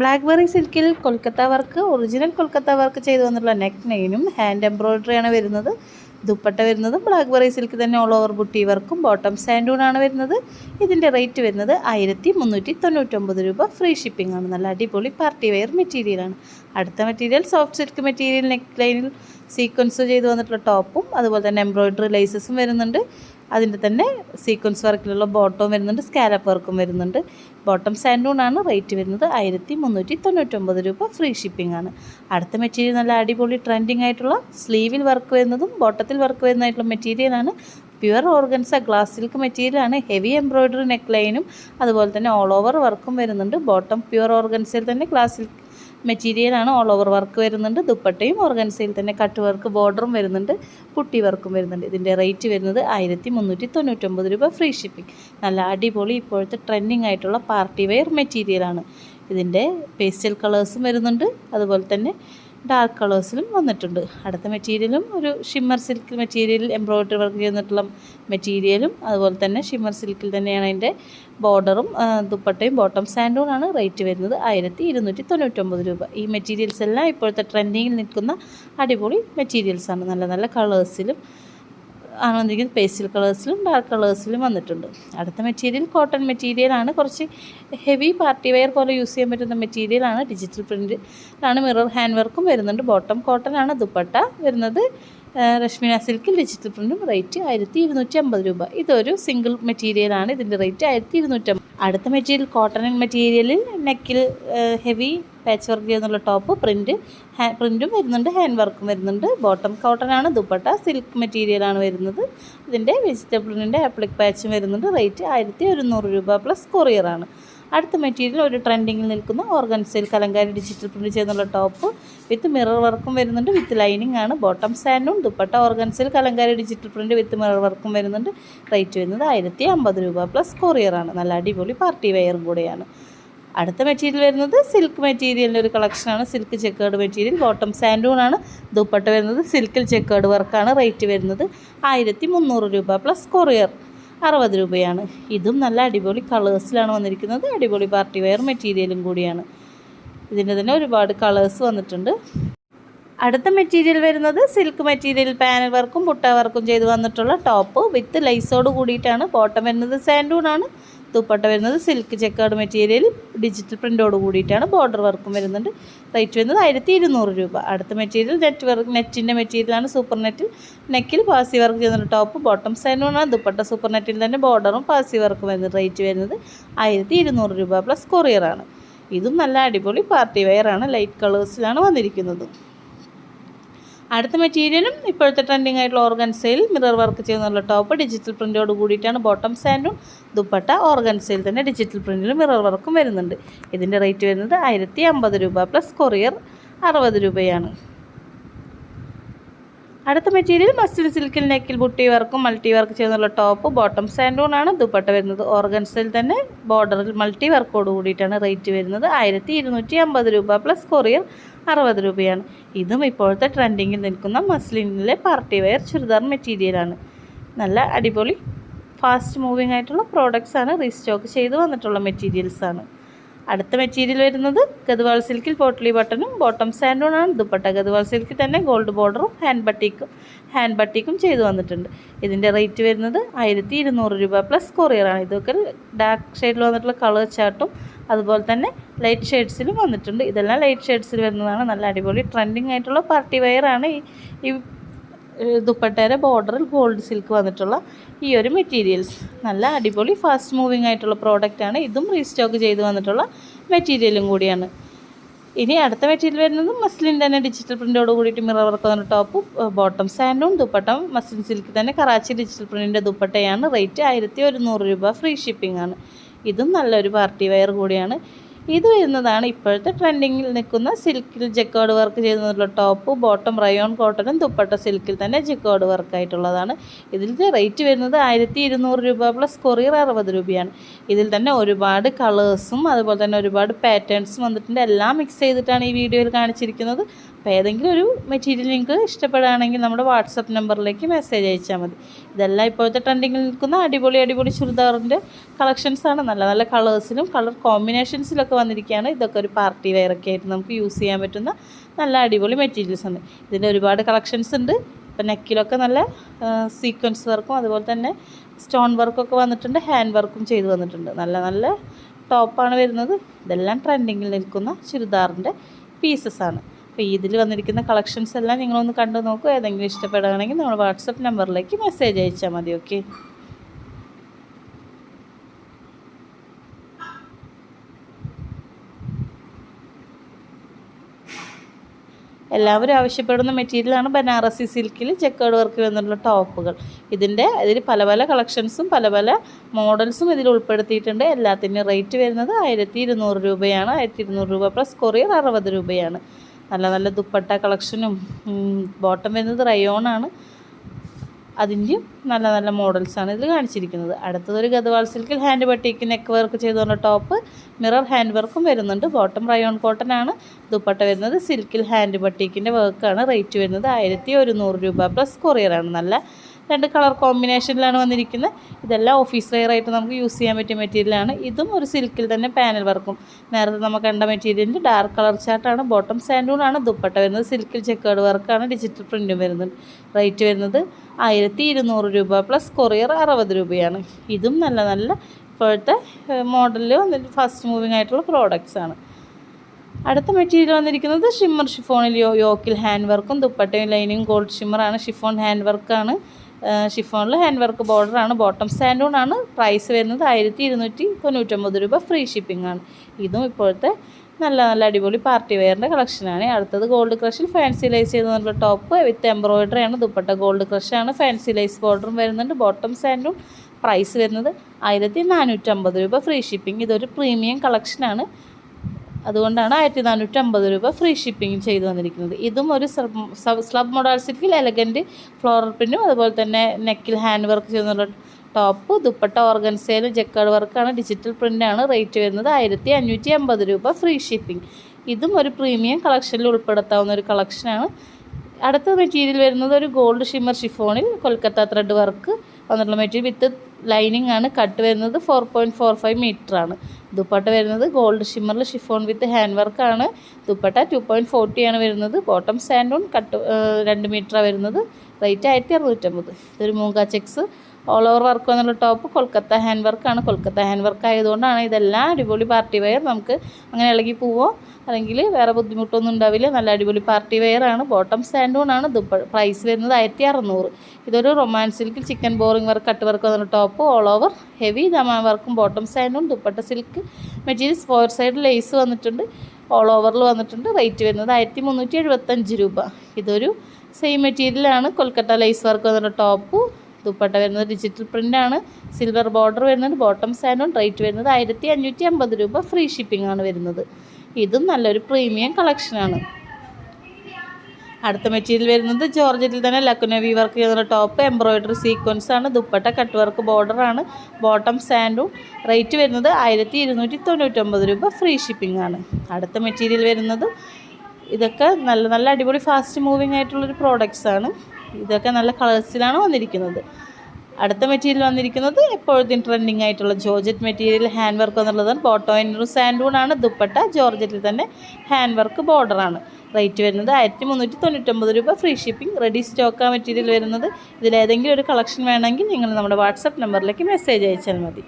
Blackberry സിൽക്കിൽ Kolkata work original Kolkata work ചെയ്തു വന്നിട്ടുള്ള നെക്ക് നെയിനും ഹാൻഡ് എംബ്രോയിഡറിയാണ് വരുന്നത്. ദുപ്പട്ട വരുന്നതും ബ്ലാക്ക്ബെറി സിൽക്ക് തന്നെ ഓൾ ഓവർ ബുട്ടി വർക്കും ബോട്ടം സാൻഡൂണാണ് വരുന്നത്. ഇതിന്റെ റേറ്റ് വരുന്നത് ആയിരത്തി മുന്നൂറ്റി തൊണ്ണൂറ്റൊമ്പത് രൂപ. ഫ്രീ ഷിപ്പിംഗ് ആണ്. നല്ല അടിപൊളി പാർട്ടി വെയർ മെറ്റീരിയലാണ് അടുത്ത material soft silk material neck ലൈനിൽ സീക്വൻസ് ചെയ്ത് വന്നിട്ടുള്ള ടോപ്പും അതുപോലെ തന്നെ എംബ്രോയിഡറി ലൈസസും വരുന്നുണ്ട്. അതിന്റെ തന്നെ സീക്വൻസ് വർക്കിലുള്ള ബോട്ടവും വരുന്നുണ്ട് സ്കാലപ്പ് വർക്കും വരുന്നുണ്ട്. ബോട്ടം സാൻഡൂണാണ് റേറ്റ് വരുന്നത് ആയിരത്തി മുന്നൂറ്റി തൊണ്ണൂറ്റൊമ്പത് രൂപ ഫ്രീ ഷിപ്പിംഗ് ആണ്. അടുത്ത മെറ്റീരിയൽ നല്ല അടിപൊളി ട്രെൻഡിങ് ആയിട്ടുള്ള സ്ലീവിൽ വർക്ക് വരുന്നതും ബോട്ടത്തിൽ വർക്ക് വരുന്നതായിട്ടുള്ള മെറ്റീരിയലാണ് പ്യുവർ ഓർഗൻസ ഗ്ലാസ് സിൽക്ക് മെറ്റീരിയലാണ് ഹെവി എംബ്രോയ്ഡറി നെക്ക് ലൈനും അതുപോലെ തന്നെ ഓൾ ഓവർ വർക്കും വരുന്നുണ്ട്. ബോട്ടം പ്യുവർ ഓർഗൻസയിൽ തന്നെ ഗ്ലാസ് സിൽക്ക് മെറ്റീരിയലാണ് ഓൾ ഓവർ വർക്ക് വരുന്നുണ്ട്. ദുപ്പട്ടയും ഓർഗൻസയിൽ തന്നെ കട്ട് വർക്ക് ബോർഡറും വരുന്നുണ്ട്. പുട്ടി വർക്കും വരുന്നുണ്ട്. ഇതിന്റെ റേറ്റ് വരുന്നത് ആയിരത്തി മുന്നൂറ്റി തൊണ്ണൂറ്റൊമ്പത് രൂപ ഫ്രീ ഷിപ്പിംഗ് നല്ല അടിപൊളി ഇപ്പോഴത്തെ ട്രെൻഡിങ് ആയിട്ടുള്ള പാർട്ടി വെയർ മെറ്റീരിയലാണ് ഇതിന്റെ പേസ്റ്റൽ കളേഴ്സും വരുന്നുണ്ട്. അതുപോലെ തന്നെ ഡാർക്ക് കളേഴ്സിലും വന്നിട്ടുണ്ട്. അടുത്ത മെറ്റീരിയലും ഒരു shimmer silk material embroidery work ചെയ്തിട്ടുള്ള മെറ്റീരിയലും അതുപോലെ തന്നെ ഷിമ്മർ സിൽക്കിൽ തന്നെയാണ് അതിന്റെ ബോർഡറും ദുപ്പട്ടയും ബോട്ടം സാൻഡൂണാണ് റേറ്റ് വരുന്നത് ആയിരത്തി ഇരുന്നൂറ്റി തൊണ്ണൂറ്റൊമ്പത് രൂപ. ഈ മെറ്റീരിയൽസ് എല്ലാം ഇപ്പോഴത്തെ ട്രെൻഡിങ്ങിൽ നിൽക്കുന്ന അടിപൊളി മെറ്റീരിയൽസാണ് നല്ല നല്ല കളേഴ്സിലും ആണ് പേസ്റ്റിൽ കളേഴ്സിലും ഡാർക്ക് കളേഴ്സിലും വന്നിട്ടുണ്ട്. അടുത്ത മെറ്റീരിയൽ കോട്ടൺ മെറ്റീരിയലാണ് കുറച്ച് ഹെവി പാർട്ടി വെയർ പോലെ യൂസ് ചെയ്യാൻ പറ്റുന്ന മെറ്റീരിയലാണ് ഡിജിറ്റൽ പ്രിന്റ് മിറർ ഹാൻഡ് വർക്കും വരുന്നുണ്ട്. ബോട്ടം കോട്ടൺ ആണ്. ദുപ്പട്ട വരുന്നത് രശ്മിന സിൽക്കിൽ ഡിജിറ്റൽ പ്രിന്റും റേറ്റ് ആയിരത്തി ഇരുന്നൂറ്റി അമ്പത് രൂപ. ഇതൊരു സിംഗിൾ മെറ്റീരിയലാണ് ഇതിന്റെ റേറ്റ് ആയിരത്തി ഇരുന്നൂറ്റമ്പത് അടുത്ത മെറ്റീരിയൽ കോട്ടൺ മെറ്റീരിയലിൽ നെക്കിൽ ഹെവി പാച്ച് വർക്ക് ചെയ്യുന്നുള്ള ടോപ്പ് പ്രിന്റ് പ്രിന്റും വരുന്നുണ്ട് ഹാൻഡ് വർക്കും വരുന്നുണ്ട്. ബോട്ടം കോട്ടൺ ആണ് ദുപ്പട്ട സിൽക്ക് മെറ്റീരിയലാണ് വരുന്നത്. ഇതിന്റെ വെജിറ്റബിളിന്റെ ആപ്ലിക് പാച്ചും വരുന്നുണ്ട്. റേറ്റ് ആയിരത്തി ഒരുന്നൂറ് രൂപ പ്ലസ് കൊറിയറാണ് അടുത്ത മെറ്റീരിയൽ ഒരു ട്രെൻഡിങ്ങിൽ നിൽക്കുന്ന. ഓർഗൻസയിൽ കലങ്കാരി ഡിജിറ്റൽ പ്രിന്റ് ചെയ്യുന്നുള്ള ടോപ്പ് വിത്ത് മിറർ വർക്കും വരുന്നുണ്ട്. വിത്ത് ലൈനിങ് ആണ്. ബോട്ടം സാൻഡും dupatta ഓർഗൻസയിൽ kalamkari digital print with mirror വർക്കും വരുന്നുണ്ട്. റേറ്റ് വരുന്നത് ആയിരത്തി അമ്പത് രൂപ പ്ലസ് കൊറിയറാണ് നല്ല അടിപൊളി പാർട്ടി വെയറും കൂടെയാണ്. അടുത്ത മെറ്റീരിയൽ വരുന്നത് സിൽക്ക് മെറ്റീരിയലിന്റെ ഒരു കളക്ഷനാണ് സിൽക്ക് ചെക്കേർഡ് മെറ്റീരിയൽ ബോട്ടം സാൻഡൂണാണ് ദുപ്പട്ട വരുന്നത് സിൽക്കിൽ ചെക്കേർഡ് വർക്കാണ് റേറ്റ് വരുന്നത് ആയിരത്തി മുന്നൂറ് രൂപ പ്ലസ് കൊറിയർ അറുപത് രൂപയാണ്. ഇതും നല്ല അടിപൊളി കളേഴ്സിലാണ് വന്നിരിക്കുന്നത്. അടിപൊളി പാർട്ടി വെയർ മെറ്റീരിയലും കൂടിയാണ്. ഇതിന്റെ തന്നെ ഒരുപാട് കളേഴ്സ് വന്നിട്ടുണ്ട്. അടുത്ത മെറ്റീരിയൽ വരുന്നത് സിൽക്ക് മെറ്റീരിയൽ പാനൽ വർക്കും പുട്ട വർക്കും ചെയ്ത് വന്നിട്ടുള്ള ടോപ്പ് വിത്ത് ലൈസോട് കൂടിയിട്ടാണ്. ബോട്ടം വരുന്നത് സാൻഡൂണാണ് ദുപ്പട്ട വരുന്നത് സിൽക്ക് ചെക്കേർഡ് മെറ്റീരിയൽ ഡിജിറ്റൽ പ്രിന്റോട് കൂടിയിട്ടാണ് ബോർഡർ വർക്കും വരുന്നുണ്ട്. റേറ്റ് വരുന്നത് ആയിരത്തി ഇരുന്നൂറ് രൂപ. അടുത്ത മെറ്റീരിയൽ നെറ്റ് വർക്ക് നെറ്റിന്റെ മെറ്റീരിയലാണ് സൂപ്പർ നെറ്റിൽ നെക്കിൽ പാസി വർക്ക് ചെയ്യുന്ന ടോപ്പ് ബോട്ടം സൈനുമാണ് ദുപ്പട്ട സൂപ്പർ നെറ്റിൽ തന്നെ ബോർഡറും പാസി വർക്കും വരുന്നത്. റേറ്റ് വരുന്നത് ആയിരത്തി ഇരുന്നൂറ് രൂപ പ്ലസ് കൊറിയറാണ് ഇതും നല്ല അടിപൊളി പാർട്ടി വെയറാണ് ലൈറ്റ് കളേഴ്സിലാണ് വന്നിരിക്കുന്നത്. അടുത്ത മെറ്റീരിയലും ഇപ്പോഴത്തെ ട്രെൻഡിങ് ആയിട്ടുള്ള ഓർഗൻസയിൽ മിറർ വർക്ക് ചെയ്യുന്നുള്ള ടോപ്പ് ഡിജിറ്റൽ പ്രിന്റോട് കൂടിയിട്ടാണ് ബോട്ടം സാൻഡും ദുപ്പട്ട ഓർഗൻസയിൽ തന്നെ ഡിജിറ്റൽ പ്രിന്റിലും മിറർ വർക്കും വരുന്നുണ്ട്. ഇതിന്റെ റേറ്റ് വരുന്നത് ആയിരത്തി രൂപ പ്ലസ് കൊറിയർ അറുപത് രൂപയാണ്. അടുത്ത മെറ്റീരിയൽ മസ്റ്റിൽ സിൽക്കിൽ നെക്കിൽ ബുട്ടി വർക്കും മൾട്ടി വർക്ക് ചെയ്യുന്നുള്ള ടോപ്പ് ബോട്ടം സാൻഡൂണാണ് ദുപ്പട്ട വരുന്നത്. ഓർഗൻസിൽ തന്നെ ബോർഡറിൽ മൾട്ടി വർക്കോട് കൂടിയിട്ടാണ് റേറ്റ് വരുന്നത്. ആയിരത്തി രൂപ പ്ലസ് കൊറിയർ അറുപത് രൂപയാണ്. ഇതും ഇപ്പോഴത്തെ ട്രെൻഡിങ്ങിൽ നിൽക്കുന്ന മസ്ലിനിലെ പാർട്ടി വെയർ ചുരിദാർ മെറ്റീരിയലാണ് നല്ല അടിപൊളി ഫാസ്റ്റ് മൂവിങ് ആയിട്ടുള്ള പ്രോഡക്റ്റ്സ് ആണ് റീസ്റ്റോക്ക് ചെയ്ത് വന്നിട്ടുള്ള മെറ്റീരിയൽസ് ആണ്. അടുത്ത മെറ്റീരിയൽ വരുന്നത് ഗതുവാൾ സിൽക്കിൽ പോട്ട്ലി ബട്ടണും ബോട്ടം സാൻഡൂണാണ് ദുപ്പട്ട ഗതുവാൾ സിൽക്കിൽ തന്നെ ഗോൾഡ് ബോർഡറും ഹാൻഡ് ബട്ടിക്കും ഹാൻഡ് ബട്ടിക്കും ചെയ്തു വന്നിട്ടുണ്ട്. ഇതിന്റെ റേറ്റ് വരുന്നത് ആയിരത്തി ഇരുന്നൂറ് രൂപ പ്ലസ് കൊറിയറാണ് ഇതൊക്കെ ഡാർക്ക് ഷെയ്ഡിൽ വന്നിട്ടുള്ള കളർ ചാർട്ടും അതുപോലെ തന്നെ ലൈറ്റ് ഷെയ്ഡ്സിലും വന്നിട്ടുണ്ട്. ഇതെല്ലാം ലൈറ്റ് ഷെയ്ഡ്സിൽ വരുന്നതാണ്. നല്ല അടിപൊളി ട്രെൻഡിങ് ആയിട്ടുള്ള പാർട്ടി വെയറാണ് ഈ ഈ ദുപ്പട്ടയുടെ ബോർഡറിൽ ഗോൾഡ് സിൽക്ക് വന്നിട്ടുള്ള ഈ ഒരു മെറ്റീരിയൽസ് നല്ല അടിപൊളി ഫാസ്റ്റ് മൂവിങ് ആയിട്ടുള്ള പ്രോഡക്റ്റാണ് ഇതും റീസ്റ്റോക്ക് ചെയ്ത് വന്നിട്ടുള്ള മെറ്റീരിയലും കൂടിയാണ്. ഇനി അടുത്ത മെറ്റീരിയൽ വരുന്നത് മസ്ലിൻ തന്നെ ഡിജിറ്റൽ പ്രിന്റോട് കൂടിയിട്ട് മിറർ വർക്ക് വന്ന ടോപ്പ് ബോട്ടം സാൻഡും ദുപ്പട്ടം മസ്ലിൻ സിൽക്ക് തന്നെ കറാച്ചി ഡിജിറ്റൽ പ്രിന്റിന്റെ ദുപ്പട്ടയാണ്. റേറ്റ് ആയിരത്തി ഒരുന്നൂറ് രൂപ ഫ്രീ ഷിപ്പിംഗ് ആണ്. ഇതും നല്ലൊരു പാർട്ടി വെയർ കൂടിയാണ്. ഇത് വരുന്നതാണ് ഇപ്പോഴത്തെ ട്രെൻഡിങ്ങിൽ നിൽക്കുന്ന സിൽക്കിൽ ജക്കോഡ് വർക്ക് ചെയ്തിട്ടുള്ള ടോപ്പ് ബോട്ടം റയോൺ കോട്ടനും ദുപ്പട്ട സിൽക്കിൽ തന്നെ ജക്കോഡ് വർക്കായിട്ടുള്ളതാണ്. ഇതിന്റെ റേറ്റ് വരുന്നത് ആയിരത്തി ഇരുന്നൂറ് രൂപ പ്ലസ് കൊറിയർ അറുപത് രൂപയാണ്. ഇതിൽ തന്നെ ഒരുപാട് കളേഴ്സും അതുപോലെ തന്നെ ഒരുപാട് പാറ്റേൺസും വന്നിട്ടുണ്ട്. എല്ലാം മിക്സ് ചെയ്തിട്ടാണ് ഈ വീഡിയോയിൽ കാണിച്ചിരിക്കുന്നത്. അപ്പോൾ ഏതെങ്കിലും ഒരു മെറ്റീരിയൽ നിങ്ങൾക്ക് ഇഷ്ടപ്പെടുകയാണെങ്കിൽ നമ്മുടെ വാട്സപ്പ് നമ്പറിലേക്ക് മെസ്സേജ് അയച്ചാൽ മതി. ഇതെല്ലാം ഇപ്പോഴത്തെ ട്രെൻഡിങ്ങിൽ നിൽക്കുന്ന അടിപൊളി അടിപൊളി ചുരിദാറിന്റെ കളക്ഷൻസാണ്. നല്ല നല്ല കളേഴ്സിലും കളർ കോമ്പിനേഷൻസിലൊക്കെ ഒക്കെ വന്നിരിക്കുകയാണ്. ഇതൊക്കെ ഒരു പാർട്ടി വെയറൊക്കെ ആയിട്ട് നമുക്ക് യൂസ് ചെയ്യാൻ പറ്റുന്ന നല്ല അടിപൊളി മെറ്റീരിയൽസ് ആണ്. ഇതിന്റെ ഒരുപാട് കളക്ഷൻസ് ഉണ്ട്. ഇപ്പം നെക്കിലൊക്കെ നല്ല സീക്വൻസ് വർക്കും അതുപോലെ തന്നെ സ്റ്റോൺ വർക്കൊക്കെ വന്നിട്ടുണ്ട്. ഹാൻഡ് വർക്കും ചെയ്ത് വന്നിട്ടുണ്ട്. നല്ല നല്ല ടോപ്പാണ് വരുന്നത്. ഇതെല്ലാം ട്രെൻഡിങ്ങിൽ നിൽക്കുന്ന ചുരിദാറിന്റെ പീസസ് ആണ്. അപ്പോൾ ഇതിൽ വന്നിരിക്കുന്ന കളക്ഷൻസ് എല്ലാം നിങ്ങളൊന്ന് കണ്ടു നോക്കൂ. ഏതെങ്കിലും ഇഷ്ടപ്പെടുകയാണെങ്കിൽ നമ്മൾ വാട്സപ്പ് നമ്പറിലേക്ക് മെസ്സേജ് അയച്ചാൽ മതി ഓക്കെ എല്ലാവരും ആവശ്യപ്പെടുന്ന മെറ്റീരിയലാണ് ബനാറസി സിൽക്കിൽ ചെക്കേഡ് വർക്ക് വന്നിട്ടുള്ള ടോപ്പുകൾ. ഇതിന്റെ ഇതിൽ പല പല കളക്ഷൻസും പല പല മോഡൽസും ഇതിൽ ഉൾപ്പെടുത്തിയിട്ടുണ്ട്. എല്ലാത്തിന്റെയും റേറ്റ് വരുന്നത് ആയിരത്തി ഇരുന്നൂറ് രൂപയാണ്. ആയിരത്തി ഇരുന്നൂറ് രൂപ പ്ലസ് കൊറിയർ അറുപത് രൂപയാണ്. നല്ല നല്ല ദുപ്പട്ട കളക്ഷനും ബോട്ടം വരുന്നത് റയോണാണ് അതിന്റെയും നല്ല നല്ല മോഡൽസാണ് ഇതിൽ കാണിച്ചിരിക്കുന്നത്. അടുത്തതൊരു ഗതവാൾ സിൽക്കിൽ ഹാൻഡ് ബട്ടിക്ക് നെക്ക് വർക്ക് ചെയ്തുകൊണ്ട് ടോപ്പ് മിറർ ഹാൻഡ് വർക്കും വരുന്നുണ്ട്. ബോട്ടം റയോൺ കോട്ടൺ ആണ്. ദുപ്പട്ട വരുന്നത് സിൽക്കിൽ ഹാൻഡ് ബട്ടിക്കിന്റെ വർക്കാണ് റേറ്റ് വരുന്നത് ആയിരത്തി ഒരുന്നൂറ് രൂപ പ്ലസ് കൊറിയറാണ് നല്ല രണ്ട് കളർ കോമ്പിനേഷനിലാണ് വന്നിരിക്കുന്നത്. ഇതെല്ലാം ഓഫീസ് വെയർ ആയിട്ട് നമുക്ക് യൂസ് ചെയ്യാൻ പറ്റിയ മെറ്റീരിയലാണ് ഇതും ഒരു സിൽക്കിൽ തന്നെ പാനൽ വർക്കും നേരത്തെ നമുക്ക് കണ്ട മെറ്റീരിയലിൽ ഡാർക്ക് കളർ ചാർട്ടാണ് ബോട്ടം സാൻഡൂണാണ് ദുപ്പട്ട വരുന്നത് സിൽക്കിൽ ചെക്കേർഡ് വർക്കാണ് ഡിജിറ്റൽ പ്രിന്റും വരുന്നത്. റേറ്റ് വരുന്നത് ആയിരത്തി ഇരുന്നൂറ് രൂപ പ്ലസ് കൊറിയർ അറുപത് രൂപയാണ്. ഇതും നല്ല നല്ല ഇപ്പോഴത്തെ മോഡലിൽ വന്നിട്ട് ഫസ്റ്റ് മൂവിങ് ആയിട്ടുള്ള പ്രോഡക്റ്റ്സ് ആണ്. അടുത്ത മെറ്റീരിയൽ വന്നിരിക്കുന്നത് ഷിമ്മർ ഷിഫോണിൽ യോക്കിൽ ഹാൻഡ് വർക്കും ദുപ്പട്ടയും ലൈനിങ് ഗോൾഡ് ഷിമ്മറാണ് ഷിഫോൺ ഹാൻഡ് വർക്കാണ് ഷിഫോണിൽ ഹാൻഡ് വർക്ക് ബോർഡറാണ്. ബോട്ടം സ്റ്റാൻഡൂൺ ആണ് പ്രൈസ് വരുന്നത് ആയിരത്തി ഇരുന്നൂറ്റി തൊണ്ണൂറ്റൊമ്പത് രൂപ ഫ്രീ ഷിപ്പിംഗ് ആണ്. ഇതും ഇപ്പോഴത്തെ നല്ല നല്ല അടിപൊളി പാർട്ടി വെയറിന്റെ കളക്ഷനാണ് അടുത്തത് ഗോൾഡ് ക്രഷിൽ ഫാൻസി ലൈസ് ചെയ്ത് നല്ല ടോപ്പ് വിത്ത് എംബ്രോയിഡറി ആണ്. ദുപ്പട്ട ഗോൾഡ് ക്രഷാണ് ഫാൻസി ലൈസ് ബോർഡറും വരുന്നുണ്ട്. ബോട്ടം സാൻഡും പ്രൈസ് വരുന്നത് ആയിരത്തി നാനൂറ്റമ്പത് രൂപ ഫ്രീ ഷിപ്പിംഗ് ഇതൊരു പ്രീമിയം കളക്ഷനാണ് അതുകൊണ്ടാണ് ആയിരത്തി നാനൂറ്റി അമ്പത് രൂപ ഫ്രീ ഷിപ്പിംഗ് ചെയ്തു വന്നിരിക്കുന്നത് ഇതും ഒരു സ്ലബ് മൊഡാൾ സിൽക്കിൽ എലഗന്റ് ഫ്ലോറൽ പ്രിന്റും അതുപോലെ തന്നെ നെക്കിൽ ഹാൻഡ് വർക്ക് ചെയ്യുന്നുള്ള ടോപ്പ് ദുപ്പട്ട ഓർഗൻസയിലും ജക്കാർഡ് വർക്കാണ് ഡിജിറ്റൽ പ്രിന്റാണ് റേറ്റ് വരുന്നത് ആയിരത്തി അഞ്ഞൂറ്റി അമ്പത് രൂപ ഫ്രീ ഷിപ്പിംഗ് ഇതും ഒരു പ്രീമിയം കളക്ഷനിൽ ഉൾപ്പെടുത്താവുന്ന ഒരു കളക്ഷനാണ് അടുത്ത മെറ്റീരിയൽ വരുന്നത് ഒരു ഗോൾഡ് ഷിമ്മർ ഷിഫോണിൽ കൊൽക്കത്ത ത്രെഡ് വർക്ക് വന്നിട്ടുള്ള മെറ്റീരിയൽ വിത്ത് ലൈനിങ് ആണ്. കട്ട് വരുന്നത് four point four five metre ആണ്. ദുപ്പട്ട വരുന്നത് ഗോൾഡ് ഷിമ്മറിൽ ഷിഫോൺ വിത്ത് ഹാൻഡ് വർക്കാണ് ദുപ്പട്ട ടു പോയിന്റ് ഫോർട്ടി ആണ് വരുന്നത്. ബോട്ടം സാൻഡോൺ കട്ട് രണ്ട് മീറ്ററാണ് വരുന്നത്. റേറ്റ് ആയിരത്തി അറുന്നൂറ്റമ്പത് ഇതൊരു moonga checks all over work എന്നുള്ള ടോപ്പ് കൊൽക്കത്ത ഹാൻഡ് വർക്കാണ് കൊൽക്കത്ത ഹാൻഡ് വർക്ക് ആയതുകൊണ്ടാണ് ഇതെല്ലാം അടിപൊളി പാർട്ടി വെയർ നമുക്ക് അങ്ങനെ ഇളകി പോവോ. അല്ലെങ്കിൽ വേറെ ബുദ്ധിമുട്ടൊന്നും ഉണ്ടാവില്ല. നല്ല അടിപൊളി പാർട്ടി വെയർ ആണ്. ബോട്ടം ആണ്. ദുപ്പ പ്രൈസ് വരുന്നത് ആയിരത്തി അറുന്നൂറ് ഇതൊരു romance silk chikan boring work cut work വന്ന ടോപ്പ് ഓൾ ഓവർ ഹെവി ദമാ വർക്കും bottom സ്റ്റാൻഡും dupatta silk materials four side lace വന്നിട്ടുണ്ട്. ഓൾ ഓവറിൽ വന്നിട്ടുണ്ട്. റേറ്റ് വരുന്നത് ആയിരത്തി മുന്നൂറ്റി എഴുപത്തഞ്ച് രൂപ. ഇതൊരു സെയിം മെറ്റീരിയലാണ് കൊൽക്കത്ത ലേസ് വർക്ക് വന്നിട്ട് ടോപ്പ് ദുപ്പട്ട വരുന്നത് ഡിജിറ്റൽ പ്രിന്റാണ് സിൽവർ ബോർഡർ വരുന്നത് ബോട്ടം സാൻഡോൺ റേറ്റ് വരുന്നത് ആയിരത്തി അഞ്ഞൂറ്റി അമ്പത് രൂപ. ഫ്രീ ഷിപ്പിംഗ് ആണ് വരുന്നത്. ഇതും നല്ലൊരു പ്രീമിയം കളക്ഷനാണ് അടുത്ത മെറ്റീരിയൽ വരുന്നത് ജോർജറ്റിൽ തന്നെ ലക്കുനവി വർക്ക് ചെയ്യുന്ന ടോപ്പ് എംബ്രോയിഡറി സീക്വൻസ് ആണ്. ദുപ്പട്ട കട്ട് വർക്ക് ബോർഡറാണ് ബോട്ടം സാൻഡും റേറ്റ് വരുന്നത് ആയിരത്തി ഇരുന്നൂറ്റി തൊണ്ണൂറ്റൊമ്പത് രൂപ ഫ്രീ ഷിപ്പിംഗ് ആണ്. അടുത്ത മെറ്റീരിയൽ വരുന്നത് ഇതൊക്കെ നല്ല നല്ല അടിപൊളി ഫാസ്റ്റ് മൂവിങ് ആയിട്ടുള്ളൊരു പ്രോഡക്റ്റ്സ് ആണ്. ഇതൊക്കെ നല്ല കളേഴ്സിലാണ് വന്നിരിക്കുന്നത്. അടുത്ത മെറ്റീരിയൽ വന്നിരിക്കുന്നത് എപ്പോഴത്തേയും ട്രെൻഡിങ് ആയിട്ടുള്ള ജോർജറ്റ് മെറ്റീരിയൽ ഹാൻഡ് വർക്ക് എന്നുള്ളതാണ് ബോട്ടോയിനും സാൻഡൂൺ ആണ്. ദുപ്പട്ട ജോർജറ്റിൽ തന്നെ ഹാൻഡ് വർക്ക് ബോർഡറാണ് റേറ്റ് വരുന്നത് ആയിരത്തി മുന്നൂറ്റി തൊണ്ണൂറ്റൊമ്പത് രൂപ ഫ്രീ ഷിപ്പിംഗ് റെഡി സ്റ്റോക്കാ മെറ്റീരിയൽ വരുന്നത്. ഇതിലേതെങ്കിലും ഒരു കളക്ഷൻ വേണമെങ്കിൽ നിങ്ങൾ നമ്മുടെ വാട്സപ്പ് നമ്പറിലേക്ക് മെസ്സേജ് അയച്ചാൽ മതി.